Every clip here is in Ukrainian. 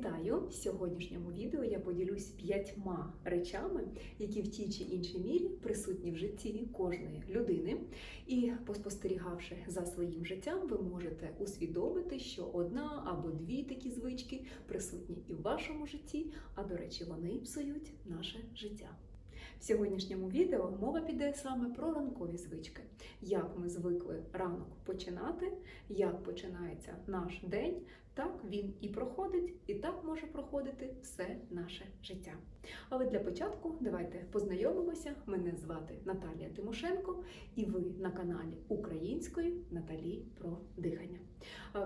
Вітаю! В сьогоднішньому відео я поділюсь п'ятьма речами, які в тій чи іншій мірі присутні в житті кожної людини. І поспостерігавши за своїм життям, ви можете усвідомити, що одна або дві такі звички присутні і в вашому житті, а до речі, вони псують наше життя. В сьогоднішньому відео мова піде саме про ранкові звички, як ми звикли ранок починати, як починається наш день, так він і проходить, і так може проходити все наше життя. Але для початку давайте познайомимося. Мене звати Наталія Тимошенко, і ви на каналі Української Наталі про дихання.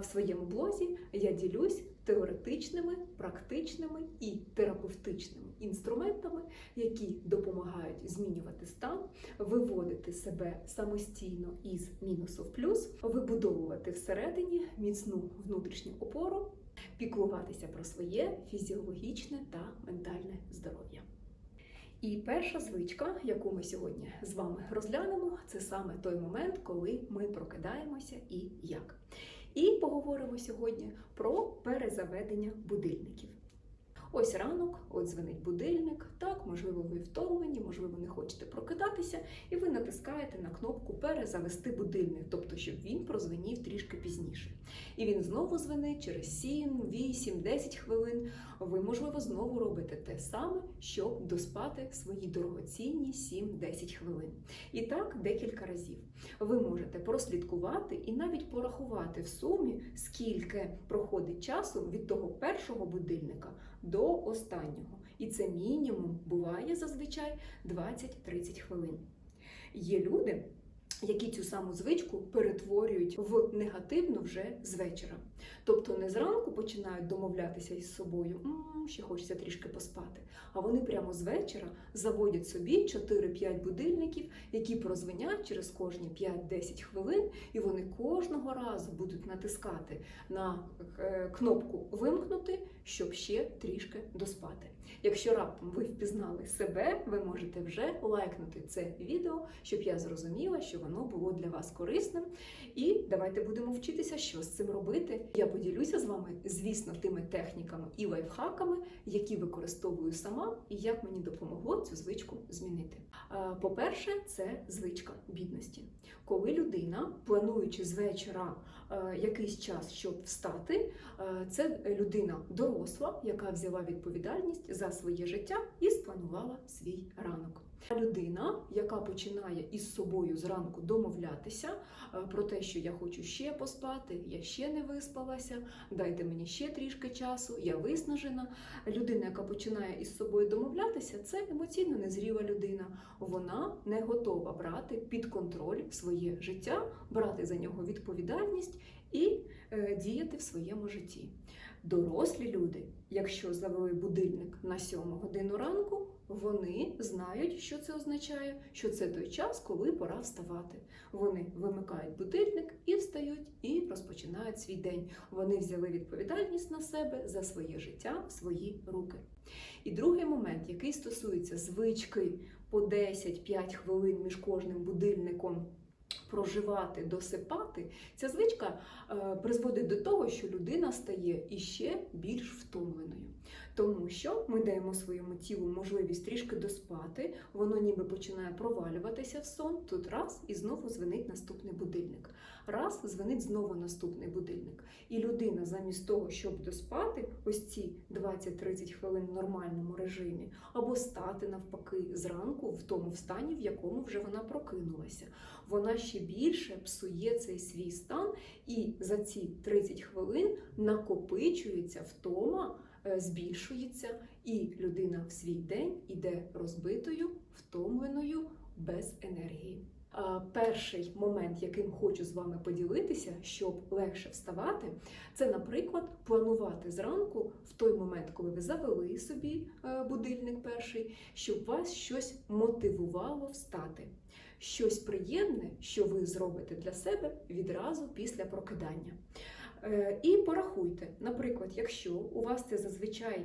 В своєму блозі я ділюсь теоретичними, практичними і терапевтичними інструментами, які допомагають змінювати стан, виводити себе самостійно із мінусу в плюс, вибудовувати всередині міцну внутрішню опору, піклуватися про своє фізіологічне та ментальне здоров'я. І перша звичка, яку ми сьогодні з вами розглянемо, це саме той момент, коли ми прокидаємося і як. І поговоримо сьогодні про перезаведення будильників. Ось ранок, от дзвонить будильник. Так, можливо, ви втомлені, можливо, не хочете прокидатися, і ви натискаєте на кнопку Перезавести будильник, тобто, щоб він прозвенів трішки пізніше. І він знову дзвонить через 7, 8, 10 хвилин. Ви, можливо, знову робите те саме, щоб доспати свої дорогоцінні 7-10 хвилин. І так декілька разів. Ви можете прослідкувати і навіть порахувати в сумі, скільки проходить часу від того першого будильника до останнього. І це мінімум буває зазвичай 20-30 хвилин. Є люди, які цю саму звичку перетворюють в негативну вже з вечора. Тобто не зранку починають домовлятися із собою, «М, ще хочеться трішки поспати. А вони прямо з вечора заводять собі 4-5 будильників, які прозвенять через кожні 5-10 хвилин, і вони кожного разу будуть натискати на е, кнопку Вимкнути, щоб ще трішки доспати. Якщо раптом ви впізнали себе, ви можете вже лайкнути це відео, щоб я зрозуміла, що воно було для вас корисним. І давайте будемо вчитися, що з цим робити. Я поділюся з вами, звісно, тими техніками і лайфхаками, які використовую сама, і як мені допомогло цю звичку змінити. По-перше, це звичка бідності. Коли людина, плануючи з вечора е, якийсь час, щоб встати, е, це людина доросла, яка взяла відповідальність за своє життя і спланувала свій ранок. Людина, яка починає із собою зранку домовлятися е, про те, що я хочу ще поспати, я ще не виспалася, дайте мені ще трішки часу, я виснажена. Людина, яка починає із собою домовлятися, це емоційно незріла людина. Вона не готова брати під контроль своє життя, брати за нього відповідальність і е, діяти в своєму житті. Дорослі люди, якщо завели будильник на 7 годину ранку, вони знають, що це означає, що це той час, коли пора вставати. Вони вимикають будильник і встають, і розпочинають свій день. Вони взяли відповідальність на себе за своє життя в свої руки. І другий момент, який стосується звички по 10-5 хвилин між кожним будильником. Проживати, досипати, ця звичка е, призводить до того, що людина стає іще більш втомленою. Тому що ми даємо своєму тілу можливість трішки доспати, воно ніби починає провалюватися в сон. Тут раз і знову дзвенить наступний будильник. Раз дзвенить знову наступний будильник. І людина, замість того, щоб доспати ось ці 20-30 хвилин в нормальному режимі, або стати навпаки зранку в тому стані, в якому вже вона прокинулася, вона ще більше псує цей свій стан, і за ці 30 хвилин накопичується втома збільшується, і людина в свій день іде розбитою, втомленою, без енергії. Перший момент, яким хочу з вами поділитися, щоб легше вставати, це, наприклад, планувати зранку в той момент, коли ви завели собі е, будильник перший, щоб вас щось мотивувало встати. Щось приємне, що ви зробите для себе відразу після прокидання. Е, І порахуйте, наприклад, якщо у вас це зазвичай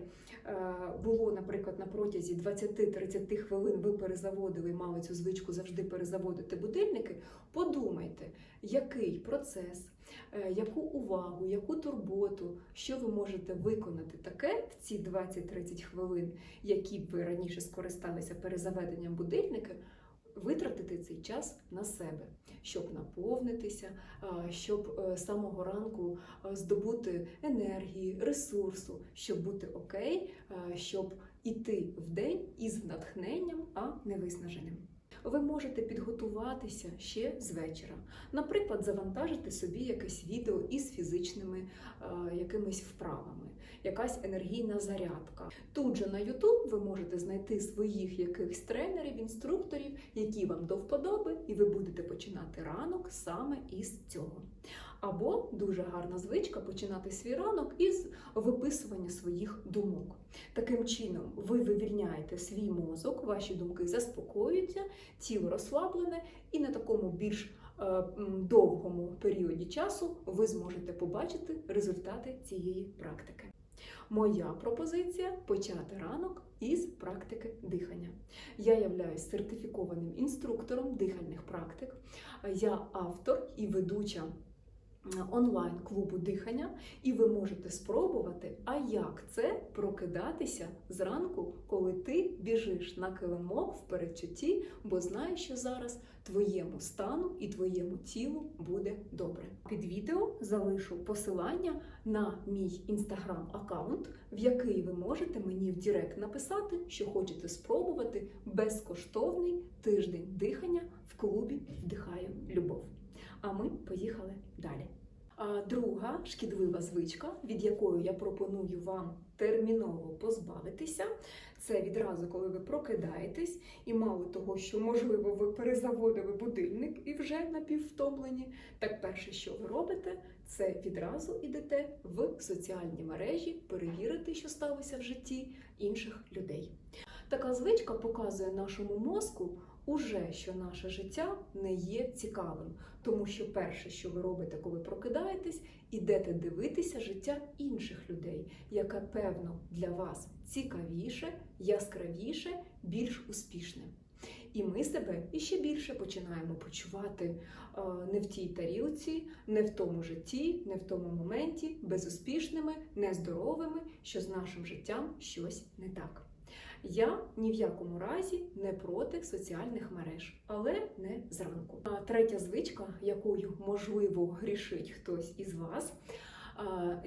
е, було, наприклад, на протязі 20-30 хвилин ви перезаводили мали цю звичку завжди перезаводити будильники, подумайте, який процес, е, яку увагу, яку турботу, що ви можете виконати таке в ці 20-30 хвилин, які б ви раніше скористалися перезаведенням будильника, витратити цей час на себе, щоб наповнитися, щоб е, з самого ранку е, здобути енергії, ресурсу, щоб бути окей, е, щоб іти в день із натхненням, а не виснаженим. Ви можете підготуватися ще з вечора. Наприклад, завантажити собі якесь відео із фізичними е, якимись вправами, якась енергійна зарядка. Тут же на YouTube ви можете знайти своїх якихось тренерів, інструкторів, які вам до вподоби, і ви будете починати ранок саме із цього. Або дуже гарна звичка починати свій ранок із виписування своїх думок. Таким чином, ви вивільняєте свій мозок, ваші думки заспокоюються, тіло розслаблене, і на такому більш е, довгому періоді часу ви зможете побачити результати цієї практики. Моя пропозиція почати ранок із практики дихання. Я являюсь сертифікованим інструктором дихальних практик. Я автор і ведуча онлайн клубу дихання, і ви можете спробувати, а як це прокидатися зранку, коли ти біжиш на килимок в передчутті, бо знаєш, що зараз твоєму стану і твоєму тілу буде добре. Під відео залишу посилання на мій інстаграм-аккаунт, в який ви можете мені в Директ написати, що хочете спробувати безкоштовний тиждень дихання в клубі Вдихаю любов. А ми поїхали далі. Друга шкідлива звичка, від якої я пропоную вам терміново позбавитися, це відразу, коли ви прокидаєтесь, і мало того, що можливо ви перезаводили будильник і вже напіввтомлені. Так перше, що ви робите, це відразу йдете в соціальні мережі перевірити, що сталося в житті інших людей. Така звичка показує нашому мозку уже, що наше життя не є цікавим, тому що перше, що ви робите, коли прокидаєтесь, ідете дивитися життя інших людей, яке певно для вас цікавіше, яскравіше, більш успішне. І ми себе іще більше починаємо почувати е, не в тій тарілці, не в тому житті, не в тому моменті, безуспішними, нездоровими, що з нашим життям щось не так. Я ні в якому разі не проти соціальних мереж, але не зранку. А третя звичка, якою можливо грішить хтось із вас.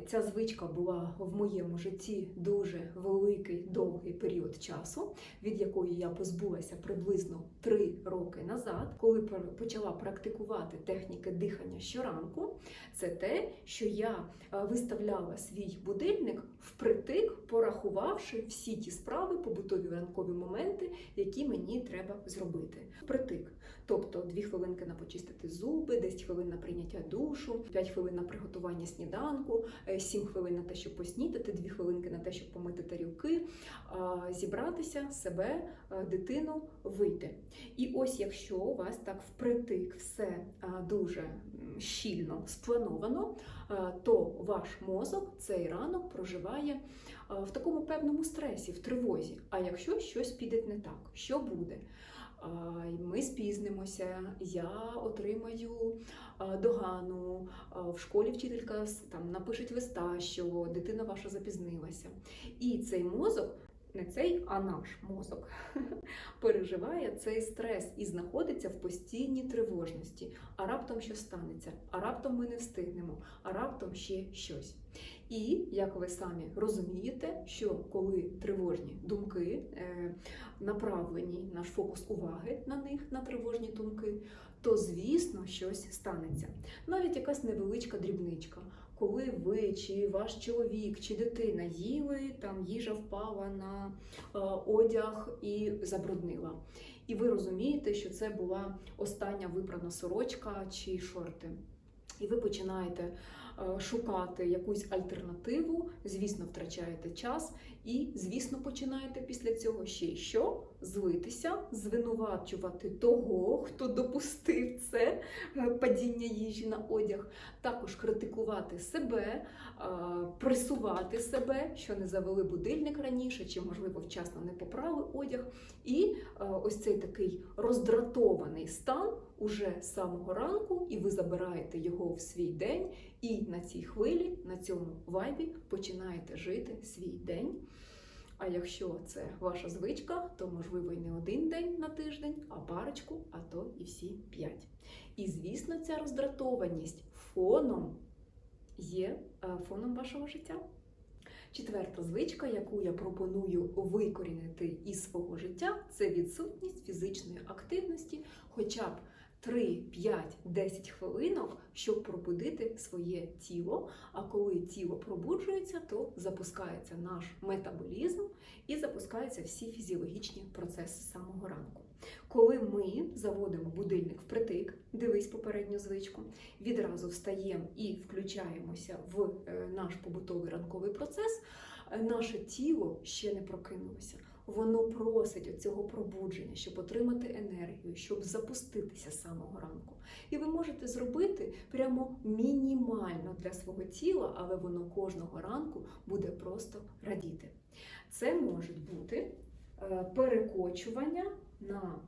Ця звичка була в моєму житті дуже великий довгий період часу, від якої я позбулася приблизно 3 роки назад, коли почала практикувати техніки дихання щоранку. Це те, що я е, виставляла свій будильник впритик, порахувавши всі ті справи, побутові ранкові моменти, які мені треба зробити. Впритик. Тобто 2 хвилинки на почистити зуби, 10 хвилин на прийняття душу, 5 хвилин на приготування сніданку, 7 хвилин на те, щоб поснідати, 2 хвилинки на те, щоб помити тарілки, зібратися, себе, дитину, вийти. І ось якщо у вас так впритик все дуже щільно сплановано, то ваш мозок цей ранок проживає в такому певному стресі, в тривозі. А якщо щось піде не так, що буде? Ми спізнимося, я отримаю догану. В школі вчителька там напишеть листа, що дитина ваша запізнилася. І цей мозок, не цей, а наш мозок, переживає цей стрес і знаходиться в постійній тривожності. А раптом що станеться? А раптом ми не встигнемо, а раптом ще щось. І як ви самі розумієте, що коли тривожні думки е, направлені, наш фокус уваги на них, на тривожні думки, то звісно щось станеться. Навіть якась невеличка дрібничка. Коли ви чи ваш чоловік чи дитина їли, там їжа впала на е, одяг і забруднила. І ви розумієте, що це була остання випрана сорочка чи шорти. І ви починаєте е, шукати якусь альтернативу, звісно, втрачаєте час і, звісно, починаєте після цього ще й що? Злитися, звинувачувати того, хто допустив це е, падіння їжі на одяг, також критикувати себе, е, пресувати себе, що не завели будильник раніше, чи, можливо, вчасно не поправили одяг. І е, ось цей такий роздратований стан уже з самого ранку, і ви забираєте його в свій день, і на цій хвилі, на цьому вайбі починаєте жити свій день. А якщо це ваша звичка, то можливо і не один день на тиждень, а парочку, а то і всі п'ять. І звісно, ця роздратованість фоном є е, фоном вашого життя. Четверта звичка, яку я пропоную викорінити із свого життя, це відсутність фізичної активності, хоча б 3, 5, 10 хвилинок, щоб пробудити своє тіло. А коли тіло пробуджується, то запускається наш метаболізм і запускаються всі фізіологічні процеси самого ранку. Коли ми заводимо будильник впритик, дивись попередню звичку, відразу встаємо і включаємося в е, наш побутовий ранковий процес, е, наше тіло ще не прокинулося. Воно просить цього пробудження, щоб отримати енергію, щоб запуститися з самого ранку. І ви можете зробити прямо мінімально для свого тіла, але воно кожного ранку буде просто радіти. Це можуть бути е, перекочування на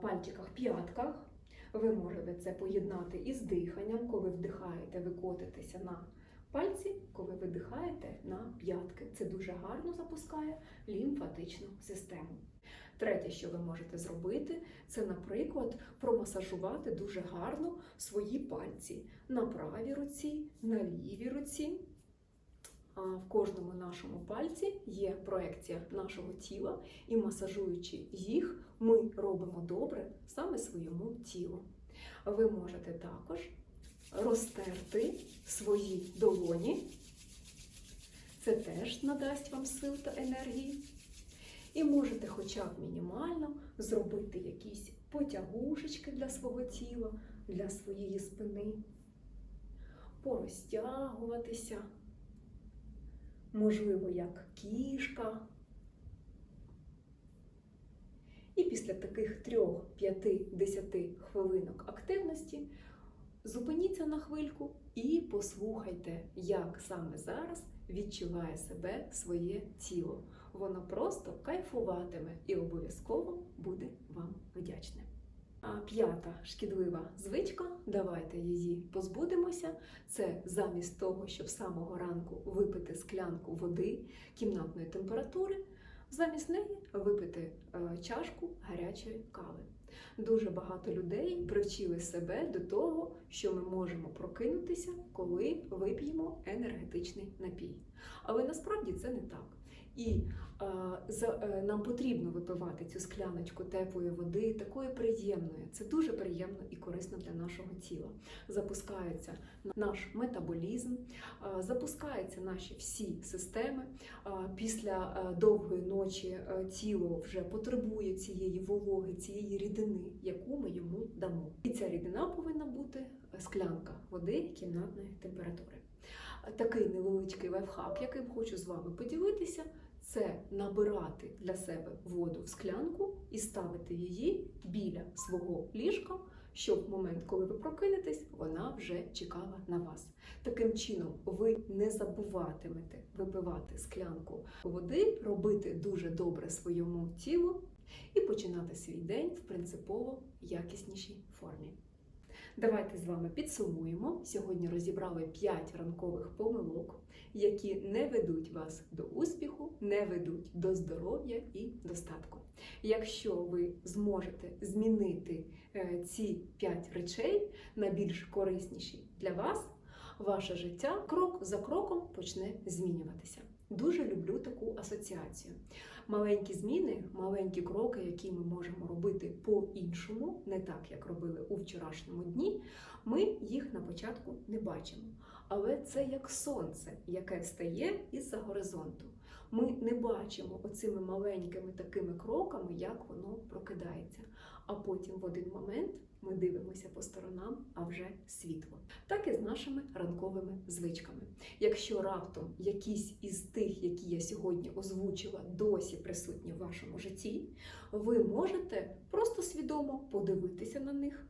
пальчиках п'ятках. Ви можете це поєднати із диханням, коли вдихаєте, ви котитеся на пальці, коли видихаєте на п'ятки. Це дуже гарно запускає лімфатичну систему. Третє, що ви можете зробити, це, наприклад, промасажувати дуже гарно свої пальці на правій руці, на лівій руці. А В кожному нашому пальці є проекція нашого тіла, і масажуючи їх, ми робимо добре саме своєму тілу. Ви можете також розтерти свої долоні. Це теж надасть вам сил та енергії. І можете хоча б мінімально зробити якісь потягушечки для свого тіла, для своєї спини, порозтягуватися, можливо, як кішка. І після таких 3, 5, 10 хвилинок активності зупиніться на хвильку і послухайте, як саме зараз відчуває себе своє тіло. Воно просто кайфуватиме і обов'язково буде вам вдячне. А п'ята шкідлива звичка, давайте її позбудемося. Це замість того, щоб з самого ранку випити склянку води кімнатної температури, замість неї випити е, чашку гарячої кави. Дуже багато людей привчили себе до того, що ми можемо прокинутися, коли вип'ємо енергетичний напій. Але насправді це не так. І за, е, нам потрібно випивати цю скляночку теплої води, такої приємної. Це дуже приємно і корисно для нашого тіла. Запускається наш метаболізм, а, запускаються наші всі системи. Після е, довгої ночі е, тіло вже потребує цієї вологи, цієї рідини, яку ми йому дамо. І ця рідина повинна бути склянка води кімнатної температури. Такий невеличкий лайфхак, яким хочу з вами поділитися, це набирати для себе воду в склянку і ставити її біля свого ліжка, щоб в момент, коли ви прокинетесь, вона вже чекала на вас. Таким чином, ви не забуватимете випивати склянку води, робити дуже добре своєму тілу і починати свій день в принципово якіснішій формі. Давайте з вами підсумуємо. Сьогодні розібрали 5 ранкових помилок, які не ведуть вас до успіху, не ведуть до здоров'я і достатку. Якщо ви зможете змінити е, ці 5 речей на більш корисніші для вас, ваше життя крок за кроком почне змінюватися. Дуже люблю таку асоціацію. Маленькі зміни, маленькі кроки, які ми можемо робити по-іншому, не так, як робили у вчорашньому дні, ми їх на початку не бачимо. але це як сонце, яке встає із-за горизонту. Ми не бачимо оцими маленькими такими кроками, як воно прокидається. А потім в один момент ми дивимося по сторонам, а вже світло. Так і з нашими ранковими звичками. Якщо раптом якісь із тих, які я сьогодні озвучила, досі присутні в вашому житті, ви можете просто свідомо подивитися на них,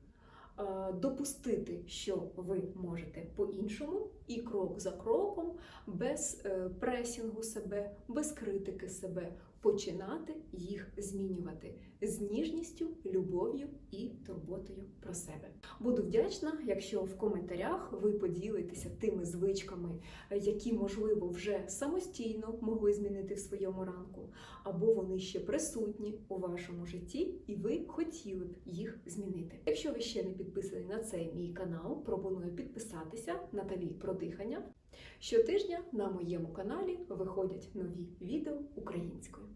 допустити, що ви можете по-іншому, і крок за кроком, без е, пресінгу себе, без критики себе, починати їх змінювати з ніжністю, любов'ю і турботою про себе. Буду вдячна, якщо в коментарях ви поділитеся тими звичками, які, можливо, вже самостійно могли змінити в своєму ранку, або вони ще присутні у вашому житті, і ви хотіли б їх змінити. Якщо ви ще не підписані на цей мій канал, пропоную підписатися Наталі про дихання. Щотижня на моєму каналі виходять нові відео українською.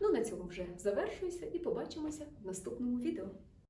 Ну на цьому вже завершуюся і побачимося в наступному відео.